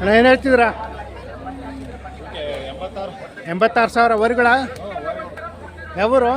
ಅಣ್ಣ, ಏನು ಹೇಳ್ತಿದ್ರ ಎಂಬತ್ತಾರು ಸಾವಿರ ವರಿಗಳ? ಯಾವೂರು?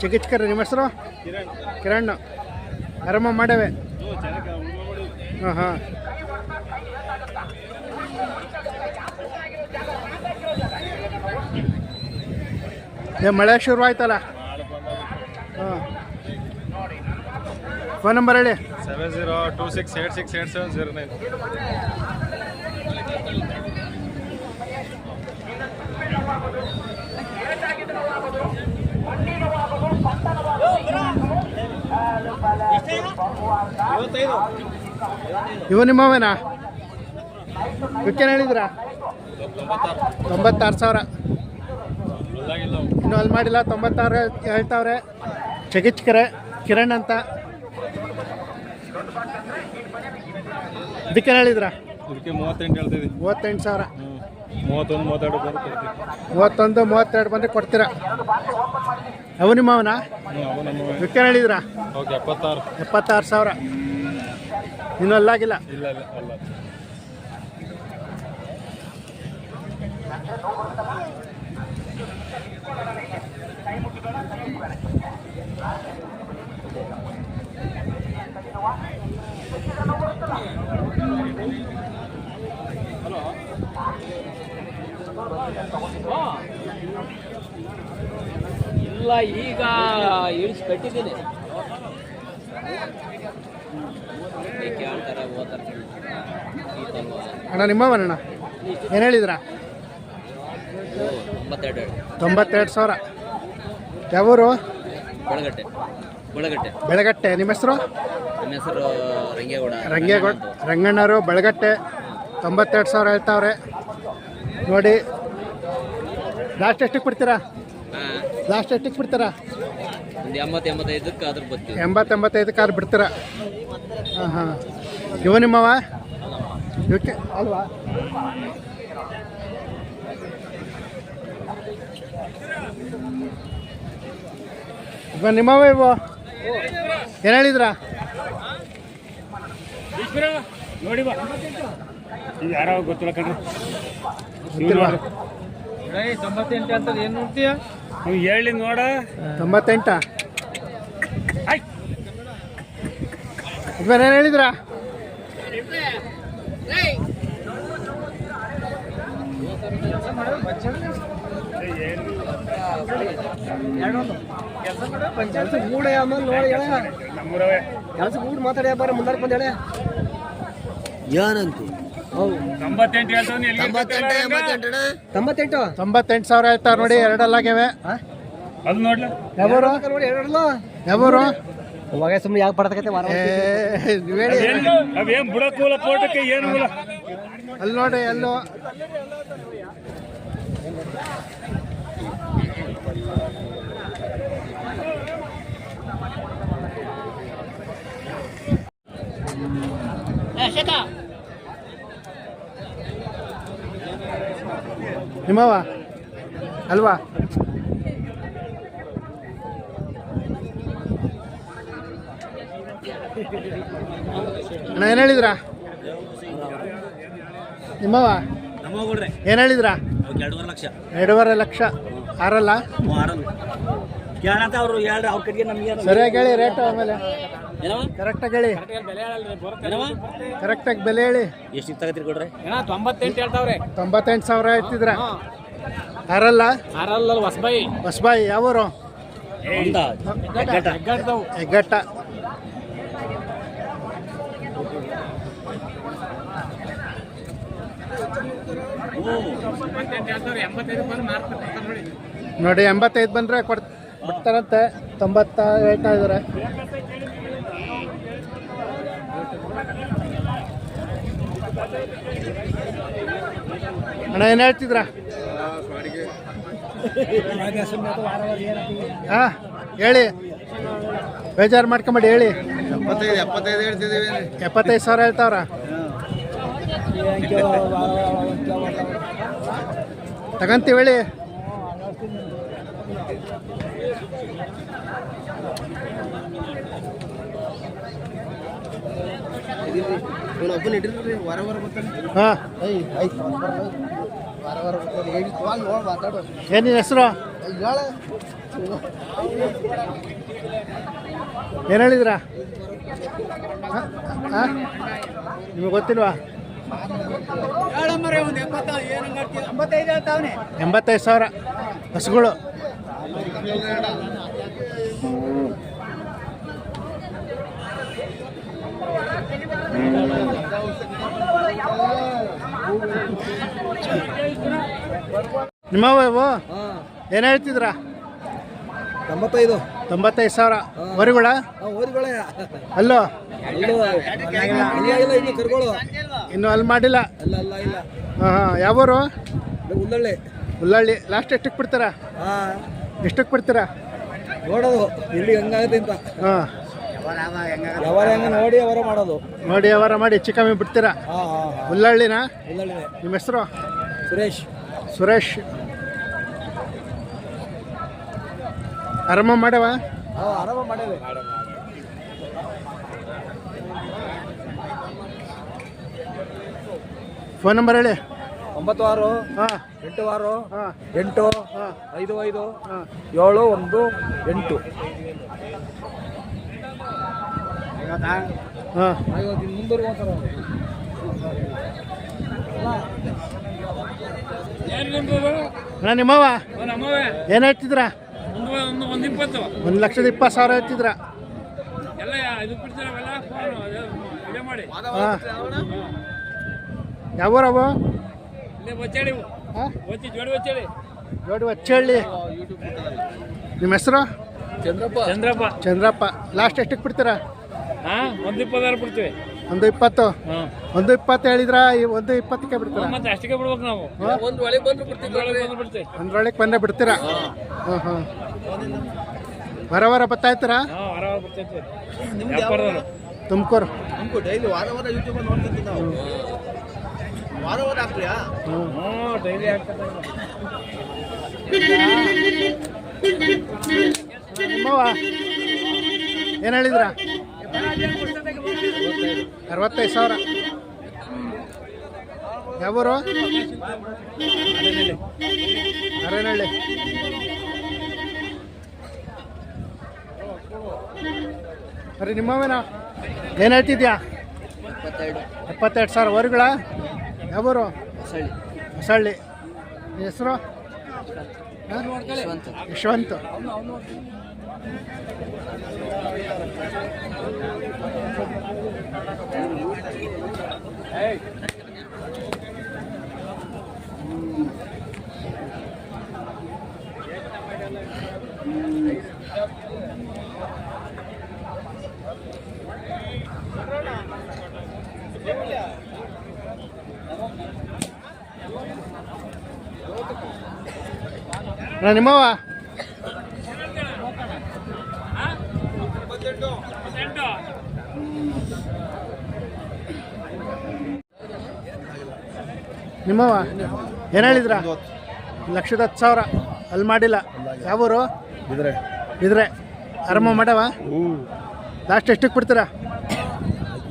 ಚಿಕಿತ್ಕರ ನಿಮ್ಮ ಹೆಸರು? ಕಿರಣ್. ಆರಾಮ ಮಾಡವೆ ಹಾಂ ಹಾಂ. ಏ, ಮಳೆ ಶುರು ಆಯ್ತಲ್ಲ? ಹಾಂ. ಫೋನ್ ನಂಬರ್ ಹೇಳಿ. Seven zero two six eight six eight seven zero nine. ಇವು ನಿಮ್ಮವೇನಾ ಇವಕ್ಕೇನು ಹೇಳಿದ್ರ? ತೊಂಬತ್ತಾರು ಸಾವಿರ. ಇನ್ನು ಅಲ್ಲಿ ಮಾಡಿಲ್ಲ ತೊಂಬತ್ತಾರು ಹೇಳ್ತಾವ್ರೆ. ಚಗಿಚ್ಕರೆ ಕಿರಣ್ ಅಂತ. ಇದಕ್ಕೇನು ಹೇಳಿದ್ರಾ? ಇದಕ್ಕೆ ಮೂವತ್ತೆಂಟು ಸಾವಿರ. ಮೂವತ್ತೊಂದು ಮೂವತ್ತೆರಡು ಮೂವತ್ತೊಂದು ಮೂವತ್ತೆರಡು ಬಂದರೆ ಕೊಡ್ತೀರಾ? ಅವು ನಿಮ್ಮವನ? ಅವನ ಅವು ಹೇಳಿದ್ರಾ ಓಕೆ ಎಪ್ಪತ್ತಾರು. ಎಪ್ಪತ್ತಾರು ಸಾವಿರ. ಇನ್ನೂ ಅಲ್ಲಾಗಿಲ್ಲ? ಇಲ್ಲ ಇಲ್ಲ ಅಲ್ಲ. ಇಲ್ಲ ಈಗ ಇಳಿಸಿ ಕಟ್ಟಿದ್ದೀನಿ ಕೇಳ್ತಾರೆ ಓದ್ತಾರೆ ಈ ತಂಗು ಅಣ್ಣ? ಏನು ಹೇಳಿದ್ರಾ? ತೊಂಬತ್ತೆರಡು ಸಾವಿರ. ಯಾವೂರು? ಬೆಳಗಟ್ಟೆ. ಬೆಳಗಟ್ಟೆ. ಬೆಳಗಟ್ಟೆ. ನಿಮ್ಮ ಹೆಸರು? ನಮ್ಮ ಹೆಸರು ರಂಗೇಗೌಡ. ರಂಗೇಗೌಡ. ರಂಗಣ್ಣರು ಬೆಳಗಟ್ಟೆ. ತೊಂಬತ್ತೆರಡು ಸಾವಿರ ಹೇಳ್ತಾವ್ರೆ. ನೋಡಿ. ಲಾಸ್ಟ್ ಎಷ್ಟಕ್ಕೆ ಬಿಡ್ತೀರಾ? ಹಾಂ. ಲಾಸ್ಟ್ ಎಷ್ಟಕ್ಕೆ ಬಿಡ್ತಾರ? ಒಂದು ಎಂಬತ್ತು ಎಂಬತ್ತೈದಕ್ಕೆ ಅದ್ರ ಬರ್ತೀವಿ ಬಿಡ್ತೀರಾ? ಹಾಂ ಹಾಂ. ಇವ ನಿಮ್ಮವ? ಇವಕ್ಕೆ ಅಲ್ವಾ? ಇವ ನಿಮ್ಮವ ಇವ? ಏನು ಹೇಳಿದ್ರಾ? ನೋಡಿ ಬಾ. ಯಾರೋ ಗೊತ್ತಿಲ್ಲ ಕಣ್ರಿ. ತೊಂಬತ್ತೆಂಟು ಅಂತ ಏನು ನೋಡ್ತೀಯ? ನೀವು ಹೇಳಿ ನೋಡ. ತೊಂಬತ್ತೆಂಟ. ಇದ್ಮೇಲೆ ಏನು ಹೇಳಿದ್ರಾ? ಕೆಲಸ ಕೂಡ ಆಮೇಲೆ ನೋಡಿ ಹೇಳ ಕೆಲಸ ಕೂಡ ಮಾತಾಡಿ ಬಾರ ಮುಂದಾರ ಬಂದ ಹೇಳ. ಏನಂತ ತೊಂಬತ್ತೆಂಟು ಸಾವಿರ ಆಯ್ತಾರ ನೋಡಿ ಎರಡಲ್ಲಾಗ್ಯವೆ ಅದು ನೋಡ್ಲ? ಯಾವೂರು? ನೋಡಿ ಎರಡಲ್ಲ? ಯಾವೂರು? ಅವಾಗ ಸುಮ್ಮನೆ ಯಾಕೆ ಪಡತಕತ್ತೆ ಅವೇನ್ ಬುಡಕ್ಕೂಲ ಫೋಟೋಕ್ಕೆ ಏನು ಇಲ್ಲ. ಅಲ್ಲಿ. ನೋಡಿ ಎಲ್ಲೋ ನಿಮ್ಮವ ಅಲ್ವಾ? ಅಣ್ಣ ಏನು ಹೇಳಿದ್ರಾ? ನಿಮ್ಮವ ಏನು ಹೇಳಿದ್ರಾ? ಎರಡೂವರೆ ಲಕ್ಷ. ಎರಡೂವರೆ ಲಕ್ಷ. ಆರಲ್ಲ? ಆರಲ್ಲ. ಕೇಳಂತ ಅವರು ಎರಡು ಅವ್ರ ಕಡೆಗೆ ನಮ್ಗೆ ಸರಿಯಾಗಿ ಹೇಳಿ ರೇಟ್ ಆಮೇಲೆ. ಕರೆಕ್ಟಾಗಿ ಹೇಳಿ. ಕರೆಕ್ಟಾಗಿ ಬೆಲೆ ಹೇಳಿ. ಎಷ್ಟು ತಗತ್ರಿ ಕೊಡ್ರಿ? ತೊಂಬತ್ತೆಂಟು ಹೇಳ್ತಾವ್ರೆ. ತೊಂಬತ್ತೆಂಟು ಸಾವಿರ ಹೇಳ್ತಿದ್ರ ಆರಲ್ಲ ಆರಲ್ಲ ಹೊಸಬಾಯಿ. ಹೊಸಬಾಯಿ ಯಾವೂರು? ಹೆಗ್ಗಟ್ಟ ನೋಡಿ. ಎಂಬತ್ತೈದು ಬಂದ್ರೆ ಕೊಡ್ ಬಿಡ್ತಾರಂತೆ ತೊಂಬತ್ತ ಹೇಳ್ತಾ ಇದಾರೆ. ಅಣ್ಣ ಏನು ಹೇಳ್ತಿದ್ರ? ಹಾ ಹೇಳಿ. ಬೇಜಾರು ಮಾಡ್ಕೊಂಬೇಡಿ ಹೇಳಿ. ಎಪ್ಪತ್ತೈದು ಸಾವಿರ ಹೇಳ್ತಾವ್ರ. ತಗಂತೀವಿ ಹೇಳಿ. ಒಬ್ಬನ ಇಟ್ಟಿರ್ರಿ ವಾರ ವಾರ ಬರ್ತಾನೆ. ಹಾಂ. ಐ ಆಯ್ತು ವಾರ ವಾರ ಬರ್ತಾನೆ. ಹೇಳಿ ಹೋಗಿ ನೋಡಿ ಮಾತಾಡು. ಏನು ನಿನ್ನ ಹೆಸರು? ಏನ್ ಹೇಳಿದ್ರ? ನಿಮಗೆ ಗೊತ್ತಿಲ್ವಾ? ಎಂಬತ್ತೈದು ಸಾವಿರ. ಹಸುಗಳು. ನಿಮ್ಮವ ಇವು? ಏನು ಹೇಳ್ತಿದ್ರ? ತೊಂಬತ್ತೈದು. ತೊಂಬತ್ತೈದು ಸಾವಿರ. ಹೊರಿಗಳ? ಅಲ್ಲೋ? ಇನ್ನು ಅಲ್ಲಿ ಮಾಡಿಲ್ಲ? ಹಾಂ ಹಾಂ. ಯಾವೂರು ಉಲ್ಲಳ್ಳಿ. ಉಳ್ಳಳ್ಳಿ ಲಾಸ್ಟ್ ಎಷ್ಟಕ್ಕೆ ಬಿಡ್ತೀರಾ? ಎಷ್ಟಕ್ಕೆ ಬಿಡ್ತೀರಾ? ನೋಡೋದು. ಇಲ್ಲಿ ಹೆಂಗಾಗುತ್ತೆ ಅಂತ. ಹಾಂ. ವ್ಯವಹಾರ ಹೆಂಗ ನೋಡಿ ಅವರ ಮಾಡೋದು. ನೋಡಿ ವ್ಯವಹಾರ ಮಾಡಿ. ಹೆಚ್ಚು ಕಮ್ಮಿ ಬಿಡ್ತೀರಾ ಉಲ್ಲಳ್ಳಿನೇ. ನಿಮ್ಮ ಹೆಸರು? ಸುರೇಶ್. ಸುರೇಶ್. ಆರಾಮ ಮಾಡವ ಹಾಂ ಆರಾಮ ಮಾಡೇವಿ ಫೋನ್ ನಂಬರ್ ಹೇಳಿ. ಒಂಬತ್ತು ಆರು ಹಾಂ. ಎಂಟು ಆರು ಹಾಂ. ಎಂಟು ಹಾಂ. ಐದು ಐದು ಹಾಂ. ಏಳು ಒಂದು ಎಂಟು. ನಿಮ್ಮವ ಏನು ಹೇಳ್ತಿದ್ರಾ? ಒಂದು ಒಂದು ಒಂದು ಇಪ್ಪತ್ತು. ಒಂದು ಲಕ್ಷದ ಇಪ್ಪತ್ತು ಸಾವಿರ ಹೇಳ್ತಿದ್ರ ಎಲ್ಲ ಇದು ಬಿಡ್ತಾರೆ ಫೋನ್ ಇದೇ ಮಾಡಿ. ಹಾಂ. ಯಾವೂರವು ಇಲ್ಲೇ ಬಚ್ಚಾಡಿ ಹಾಂ? ಜೋಡಿ ಬಚ್ಚೇಳಿ. ಜೋಡಿ ನಿಮ್ಮ ಹೆಸರು? ಚಂದ್ರಪ್ಪ. ಚಂದ್ರಪ್ಪ. ಚಂದ್ರಪ್ಪ. ಲಾಸ್ಟ್ ಎಷ್ಟಕ್ಕೆ ಬಿಡ್ತೀರಾ? ಹಾಂ ಒಂದು ಇಪ್ಪತ್ತಾರು ಬಿಡ್ತೀವಿ. ಒಂದು ಇಪ್ಪತ್ತು? ಒಂದು ಇಪ್ಪತ್ತು ಹೇಳಿದ್ರ? ಒಂದು ಇಪ್ಪತ್ತಕ್ಕೆ ಬಿಡ್ತೀರಾ? ಮತ್ತೆ ಅಷ್ಟಕ್ಕೆ ಬಿಡ್ಬೇಕು ನಾವು. ಹಾಂ ಒಂದು ಒಳಗೆ ಬಂದ್ರು ಬಿಡ್ತೀವಿ. ಒಂದ್ರೊಳಗೆ ಬಂದ್ರೆ ಬಿಡ್ತೀರಾ? ಹಾಂ ಹಾಂ. ವಾರ ವಾರ ಬರ್ತಾ ಇರ್ತೀರಾ? ತುಮಕೂರು. ನಮ್ಗೂ ಡೈಲಿ ವಾರ ವಾರ ಯೂಟ್ಯೂಬ್ ನೋಡ್ತಿರ್ತೀವಿ ನಾವು. ವಾರ ವಾರ ಹಾಕ್ತೀಯಾ? ಹ್ಞೂ ಹ್ಞೂ ಡೈಲಿ ಆಗ್ತದೆ ಏನು ಹೇಳಿದ್ರ? ಅರವತ್ತೈದು ಸಾವಿರ. ಯಾವೂರು ಅರೇನಹಳ್ಳಿ ಅರೆ ನಿಮ್ಮವೇನ ಏನು ಹೇಳ್ತಿದ್ಯಾ? ಎಪ್ಪತ್ತೆರಡು ಸಾವಿರ. ವರ್ಗಳ ಯಾವೂರು? ಹೊಸಳ್ಳಿ. ಹೊಸಳ್ಳಿ. ಹೆಸರು? ಯಶವಂತ್. ಅಣ್ಣ ನಿಮ್ಮವ ನಿಮ್ಮವ ಏನು ಹೇಳಿದ್ರ? ಲಕ್ಷದ ಹತ್ತು ಸಾವಿರ. ಅಲ್ಲಿ ಮಾಡಿಲ್ಲ. ಯಾವೂರು? ಇದ್ರೆ. ಇದ್ರೆ. ಅರಮ ಮಾಡವ? ಲಾಸ್ಟ್ ಎಷ್ಟಕ್ಕೆ ಬಿಡ್ತೀರಾ?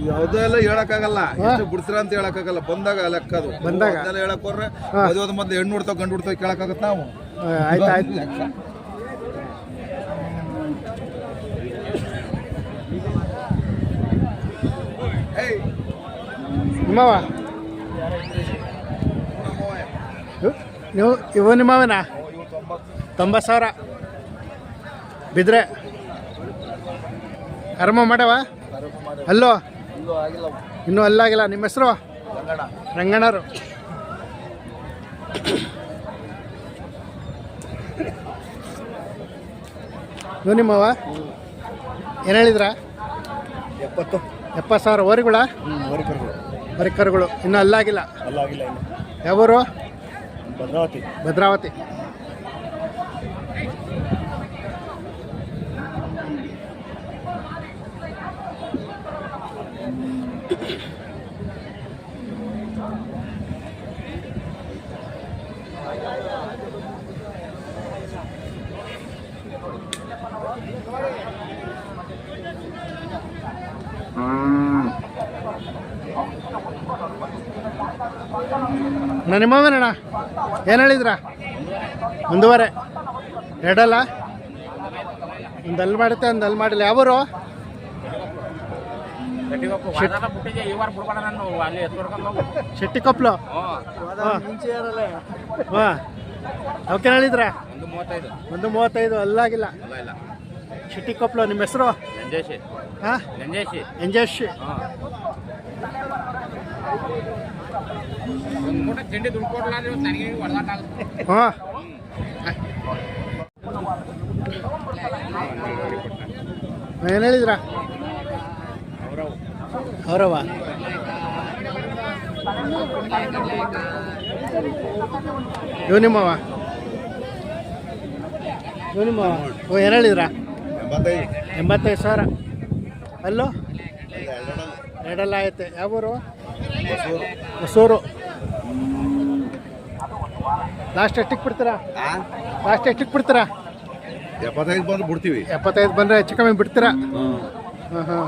ಯಾವುದೋ ಎಲ್ಲ ಹೇಳಕ್ಕಾಗಲ್ಲ? ಎಷ್ಟು ಬಿಡ್ತೀರ ಅಂತ ಹೇಳಕ್ಕಾಗಲ್ಲ. ಬಂದಾಗ ಲೆಕ್ಕ ಅದು. ಬಂದಾಗ. ಹೇಳಕ್ ಹೋದ್ರೆ. ಮದುವೆ ಮೊದ್ಲು ಹೆಣ್ಣು ಹುಡ್ತಾವ ಗಂಡು ಹುಡ್ತಾವ ಕೇಳಕ್ಕಾಗತ್ತ ನಾವು. ಆಯ್ತು ಆಯ್ತು ಲೆಕ್ಕ. ನಿಮ್ಮವ ನೀವು ಇವು ನಿಮ್ಮವನ ತೊಂಬತ್ತು ಸಾವಿರ. ಬಿದ್ರೆ? ಕರ್ಮ ಮಾಡವ? ಅಲ್ಲೋ? ಇನ್ನೂ ಅಲ್ಲಾಗಿಲ್ಲ. ನಿಮ್ಮ ಹೆಸರು? ರಂಗಣ್ಣರು ನೀವು ನಿಮ್ಮವ ಏನು ಹೇಳಿದ್ರ? ಎಪ್ಪತ್ತು. ಎಪ್ಪತ್ತು ಸಾವಿರ ಓರಿಗಳ? ಬರೀ ಕರುಗಳು ಇನ್ನೂ ಅಲ್ಲಾಗಿಲ್ಲ. ಅಲ್ಲಾಗಿಲ್ಲ ಯಾವೂರು? ಭದ್ರಾವತಿ. ಭದ್ರಾವತಿ. ಅಣ್ಣ ನಿಮ್ಮವನಣ್ಣ. ಏನು ಹೇಳಿದ್ರ? ಒಂದೂವರೆ ಎರಡಲ್ಲ? ಒಂದು ಅಲ್ಲಿ ಮಾಡುತ್ತೆ ಒಂದು ಅಲ್ಲಿ ಮಾಡಿಲ್ಲ. ಯಾವರು? ಶೆಟ್ಟಿ ಕೊಪ್ಲು ಹಾಂ. ಅವಕ್ಕೆ ಹೇಳಿದ್ರ? ಒಂದು ಮೂವತ್ತೈದು. ಅಲ್ಲಾಗಿಲ್ಲ ಶೆಟ್ಟಿ ಕೊಪ್ಲು ನಿಮ್ಮ ಹೆಸರು? ಹಾಂ. ಎಂಜೇಶ್ ತಿಂಡಿ ದುಡ್ಡು ಕೊಡಲ್ಲ ಅಂದ್ರೆ ನನಗೆ ಹೊಡೆದಾಟ ಆಗುತ್ತೆ ಹಾಂ ಏನು ಹೇಳಿದ್ರ? ಅವರವ. ಇವ್ ನಿಮ್ಮವ? ಇವ್ ನಿಮ್ಮವ. ಓ ಏನು ಹೇಳಿದ್ರ? ಎಂಬತ್ತೈದು. ಎಂಬತ್ತೈದು ಸಾವಿರ. ಅಲ್ಲೋ? ಎರಡಲ್ಲ. ಐತೆ ಯಾವ ಊರು? ಹೊಸೂರು ಲಾಸ್ಟ್ ಎಷ್ಟಕ್ಕೆ ಬಿಡ್ತೀರಾ? ಲಾಸ್ಟ್ ಎಷ್ಟಕ್ಕೆ ಬಿಡ್ತೀರಾ? ಎಪ್ಪತ್ತೈದು ಬಂದ್ರೆ ಬಿಡ್ತೀವಿ. ಎಪ್ಪತ್ತೈದು ಬಂದರೆ ಹೆಚ್ಚು ಕಮ್ಮಿ ಬಿಡ್ತೀರಾ? ಹಾಂ ಹಾಂ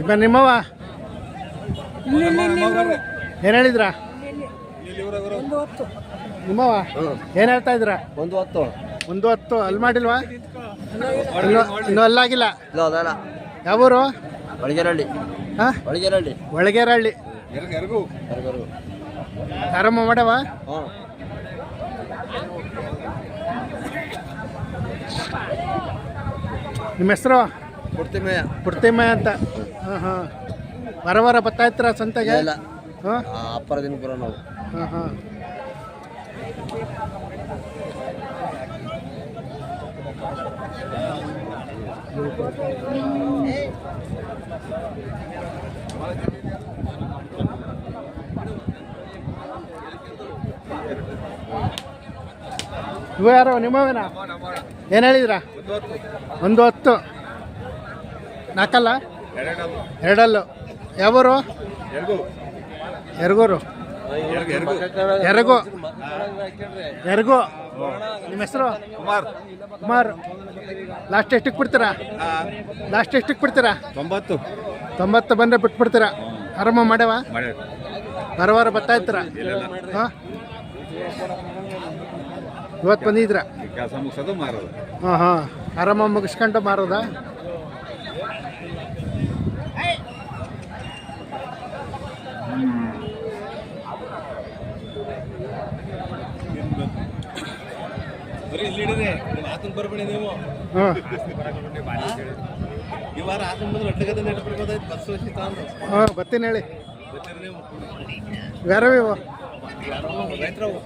ಈಗ ನಿಮ್ಮವ ಏನು ಹೇಳಿದ್ರ? ನಿಮ್ಮವ ಏನು ಹೇಳ್ತಾ ಇದ್ರ ಒಂದು ಹತ್ತು. ಒಂದು ಹತ್ತು ಅಲ್ಲಿ ಮಾಡಿಲ್ವಾ? ಇನ್ನು ಇನ್ನೂ ಅಲ್ಲಾಗಿಲ್ಲ ಇಲ್ಲ ಅದಲ್ಲ ಯಾವೂರು? ಒಳಗೆರಳ್ಳಿ ಹಾಂ? ಒಳಗೆರಳ್ಳಿ ಆರಾಮ ಮಾಡವ ಹ್ಞೂ. ನಿಮ್ಮ ಹೆಸರು? ಕೊಡ್ತೀನಿ ಪುಡ್ತಿಮ್ಮಯ್ಯ ಅಂತ. ಹಾಂ ಹಾಂ ವಾರ ವಾರ ಬರ್ತಾ ಇರ್ತೀರ ಸಂತೆಗೆ? ಇಲ್ಲ ಹಾಂ ಅಪ್ಪರ ದಿನ ಬರೋ ನಾವು. ಹಾಂ ಹಾಂ ಇವು ಯಾರು? ನಿಮ್ಮವೇನಾ? ಏನು ಹೇಳಿದ್ರ? ಒಂದು ಹತ್ತು ನಾಲ್ಕಲ್ಲ ಎರಡಲ್ಲು. ಯಾವೂರು? ಎರಗೂರು. ಎರಗು. ಎರಗು. ನಿಮ್ಮ ಹೆಸರು? ಕುಮಾರ್ ಕುಮಾರ್. ಲಾಸ್ಟ್ ಎಷ್ಟಕ್ಕೆ ಬಿಡ್ತೀರಾ? ಲಾಸ್ಟ್ ಎಷ್ಟಕ್ಕೆ ಬಿಡ್ತೀರಾ? ತೊಂಬತ್ತು. ತೊಂಬತ್ತು ಬಂದರೆ ಬಿಟ್ಬಿಡ್ತೀರಾ? ಆರಾಮ ಮಾಡ್ಯಾವ? ಮಾಡಿ ವಾರ ವಾರ ಬರ್ತಾ ಇರ್ತೀರಾ? ಹಾಂ? ಇವತ್ತು ಬಂದಿದ್ರ ಕೆಲಸ ಮುಗಿಸೋದು ಮಾರೋದು. ಹಾಂ ಹಾಂ. ಆರಾಮ ಮುಗಿಸ್ಕೊಂಡು ಮಾರೋದಾ? ಬರೀ ಇಲ್ಲಿ ಹಿಡಿದೆ ಆತನ ಬರ್ಬೇಡಿ ನೀವು. ಹಾಂ. ಈ ವಾರ ಆತನ ಬಂದ್ರೆ ಒಟ್ಟಿಗೆ ನೆಟ್ಟು ಬರ್ಬೋದಾಯ್ತು ಬಸ್ ತಾಂದು ಹಾಂ ಬರ್ತೀನಿ ಹೇಳಿ. ಬರ್ತೀರಿ ನೀವು? ಯಾರು ಇವು ರೈತರವು